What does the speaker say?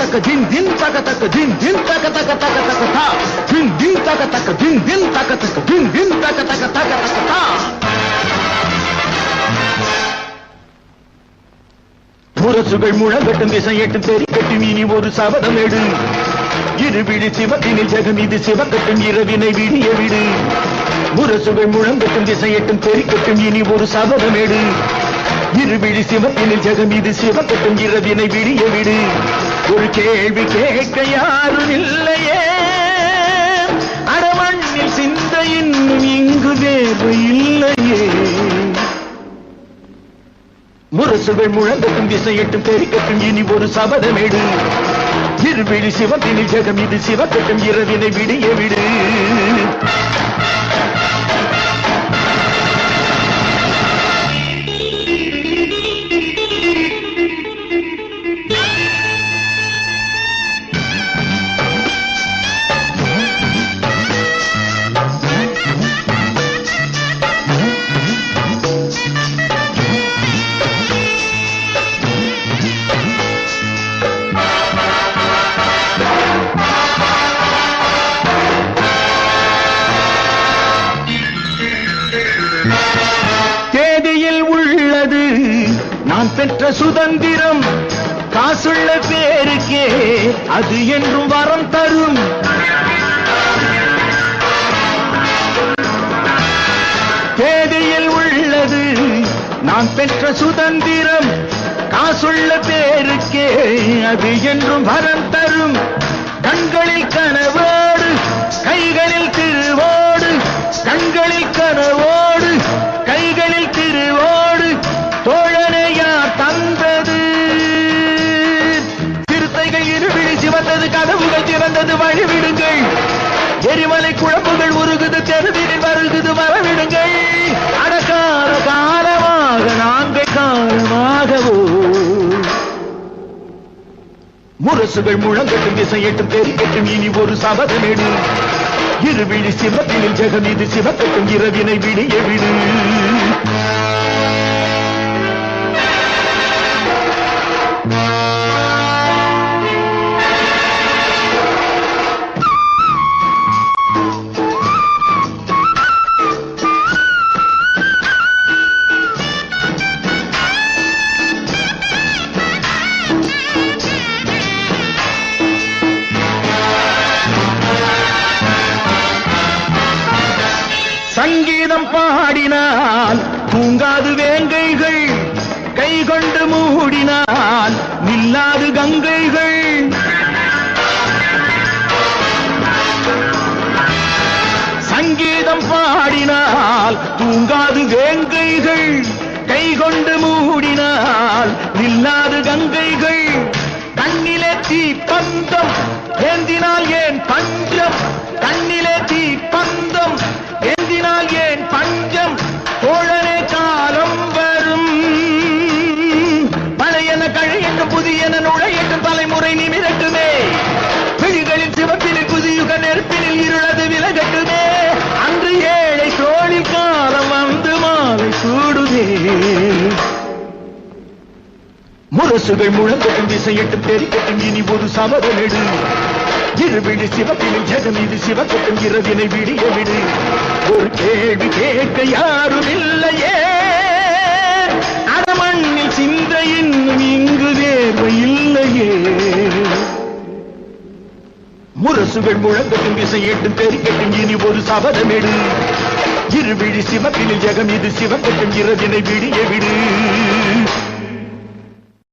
தக்க தின் தின் தக தக்க தின் தின் தக தக தக தக தா. தின் தின் தக தக்க தின் தின் தக தக்க தின் தின் தக தக தக தக தா முரசுகள் முழங்கட்டும் திசையட்டும் தெரிக்கட்டும் இனி ஒரு சபதம் எடு. இருவிழி சிவத்தினில் ஜெகம் இது சிவக்கட்டும் இரவினை விடிய விடு. முரசுகள் முழங்கட்டும் திசையட்டும் தெரிக்கட்டும் இனி ஒரு சபதம் எடு. இருவிழி சிவத்தினில் ஜெகம் இது சிவக்கட்டும் இரவினை விடிய விடு. ஒரு கேள்வி கேட்க யாரும் இல்லையே. அடமண்ணில் சிந்த இன்னும் இங்கு தேவை இல்லையே. முரசுகள் முழங்கட்டும் திசையட்டும் தெரிக்கட்டும் இனி ஒரு சபதமேடு இருவிழி சிவத்தினில் ஜெகம் இது சிவக்கட்டும் இரவினை விடிய விடு. பெற்ற சுதந்திரம். காசுள்ள பேருக்கே அது என்றும் வரம் தரும். தேதியில் உள்ளது நான் பெற்ற சுதந்திரம். காசுள்ள பேருக்கே அது என்றும் வரம் தரும். கண்களில் கனவு எரிமலை குழம்புகள் உருகுது தெருவினில் வருகுது வரவிடுங்கள். அடக்கார காலமாக நாங்கள் காலமாகவோ. முரசுகள் முழங்கட்டும் திசையட்டும் பெருக்கட்டும் இனி ஒரு சபதமேடு. இருவிழி சிவத்தினில் ஜெகம் இது சிவக்கட்டும் இரவினை விடிய விடு கீதம் பாடினால் தூங்காது வேங்கைகள் கை கொண்டு மூடினால் நில்லாது கங்கைகள். சங்கீதம் பாடினால் தூங்காது வேங்கைகள் கை கொண்டு மூடினால் நில்லாது கங்கைகள். கண்ணிலே தீ பந்தம் ஏ முரசுகள் முழங்கட்டும் திசையட்டும் தெரிக்கட்டும் இனி ஒரு சபதமெடு இருவிழி சிவப்பினில் ஜெகம் இது சிவக்கட்டும் இரவினை விடிய விடு. ஒரு கேள்வி கேட்க யாரும் இல்லையே. அடமண்ணில் சிந்த இன்னும் இங்கு தேவை இல்லையே. முரசுகள் முழங்கட்டும் திசையட்டும் தெரிக்கட்டும் இனி ஒரு சபதம் எடு இருவிழி சிவப்பினில் ஜெகம் இது சிவக்கட்டும் இரவினை விடிய விடு.